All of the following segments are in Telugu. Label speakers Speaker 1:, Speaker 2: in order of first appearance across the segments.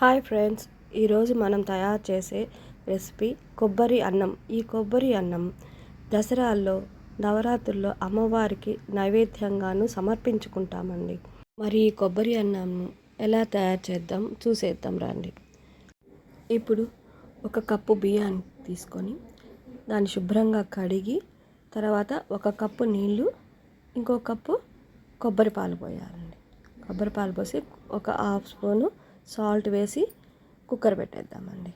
Speaker 1: హాయ్ ఫ్రెండ్స్ ఈరోజు మనం తయారు చేసే రెసిపీ కొబ్బరి అన్నం. ఈ కొబ్బరి అన్నం దసరాల్లో నవరాత్రుల్లో అమ్మవారికి నైవేద్యంగాను సమర్పించుకుంటామండి. మరి ఈ కొబ్బరి అన్నం ఎలా తయారు చేద్దాం చూసేద్దాం రండి. ఇప్పుడు ఒక కప్పు బియ్యాన్ని తీసుకొని దాన్ని శుభ్రంగా కడిగి తర్వాత ఒక కప్పు నీళ్ళు ఇంకో కప్పు కొబ్బరి పాలు పోయాలండి. కొబ్బరి పాలు పోసి ఒక హాఫ్ స్పూను సాల్ట్ వేసి కుక్కర్ పెట్టేద్దామండి.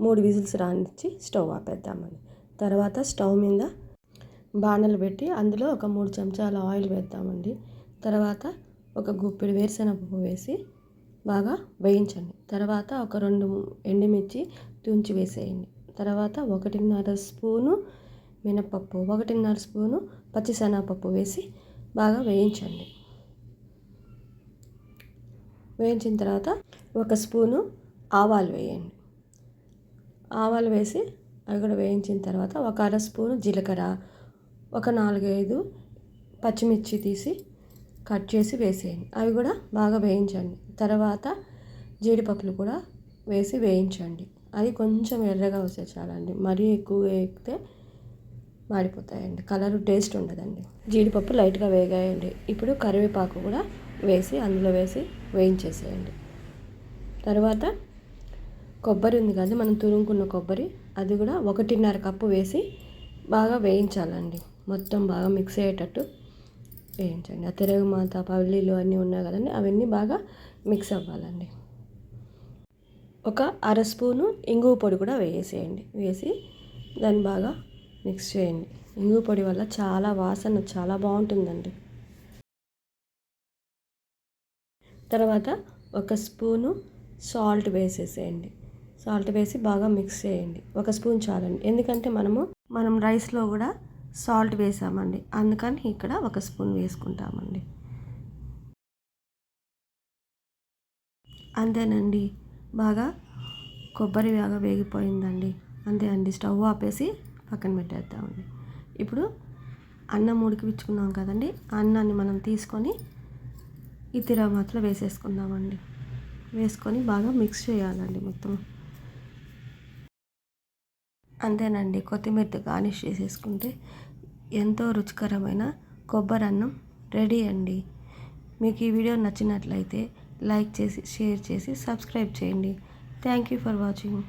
Speaker 1: మూడు విజిల్స్ రానిచ్చి స్టవ్ ఆపేద్దామండి. తర్వాత స్టవ్ మీద బాణలు పెట్టి అందులో ఒక మూడు చెంచాల ఆయిల్ వేద్దామండి. తర్వాత ఒక గుప్పిడి వేరుశనగపప్పు వేసి బాగా వేయించండి. తర్వాత ఒక రెండు ఎండుమిర్చి తుంచి వేసేయండి. తర్వాత ఒకటిన్నర స్పూను మినపప్పు ఒకటిన్నర స్పూను పచ్చిశనగపప్పు వేసి బాగా వేయించండి. వేయించిన తర్వాత ఒక స్పూను ఆవాలు వేయండి. ఆవాలు వేసి అవి కూడా వేయించిన తర్వాత ఒక అర స్పూను జీలకర్ర ఒక నాలుగైదు పచ్చిమిర్చి తీసి కట్ చేసి వేసేయండి. అవి కూడా బాగా వేయించండి. తర్వాత జీడిపప్పులు కూడా వేసి వేయించండి. అది కొంచెం ఎర్రగా వస్తే చాలండి. మరీ ఎక్కువ వేగితే మాడిపోతాయండి. కలర్ టేస్ట్ ఉండదండి. జీడిపప్పు లైట్గా వేగాయండి. ఇప్పుడు కరివేపాకు కూడా వేసి అందులో వేసి వేయించేసేయండి. తర్వాత కొబ్బరి ఉంది కదా మనం తురుముకున్న కొబ్బరి అది కూడా ఒకటిన్నర కప్పు వేసి బాగా వేయించాలండి. మొత్తం బాగా మిక్స్ అయ్యేటట్టు వేయించండి. ఆ తిరగమాత పల్లీలు అన్నీ ఉన్నాయి కదండి అవన్నీ బాగా మిక్స్ అవ్వాలండి. ఒక అర స్పూను ఇంగువ పొడి కూడా వేసేయండి. వేసి దాన్ని బాగా మిక్స్ చేయండి. ఇంగువ పొడి వల్ల చాలా వాసన చాలా బాగుంటుందండి. తర్వాత ఒక స్పూను సాల్ట్ వేసేసేయండి. సాల్ట్ వేసి బాగా మిక్స్ చేయండి. ఒక స్పూన్ చాలండి. ఎందుకంటే మనము మనం రైస్లో కూడా సాల్ట్ వేసామండి. అందుకని ఇక్కడ ఒక స్పూన్ వేసుకుంటామండి. అంతేనండి. బాగా కొబ్బరి బాగా వేగిపోయిందండి. అంతే అండి. స్టవ్ ఆపేసి పక్కన పెట్టేద్దామండి. ఇప్పుడు అన్నం ఉడికిపించుకున్నాం కదండి. అన్నాన్ని మనం తీసుకొని ఈ తిరగమాతలో వేసేసుకుందామండి. వేసుకొని బాగా మిక్స్ చేయాలండి మొత్తం. అంతేనండి కొత్తిమీరతో గార్నిష్ చేసేసుకుంటే ఎంతో రుచికరమైన కొబ్బరి అన్నం రెడీ అండి. మీకు ఈ వీడియో నచ్చినట్లయితే లైక్ చేసి షేర్ చేసి సబ్స్క్రైబ్ చేయండి. Thank you for watching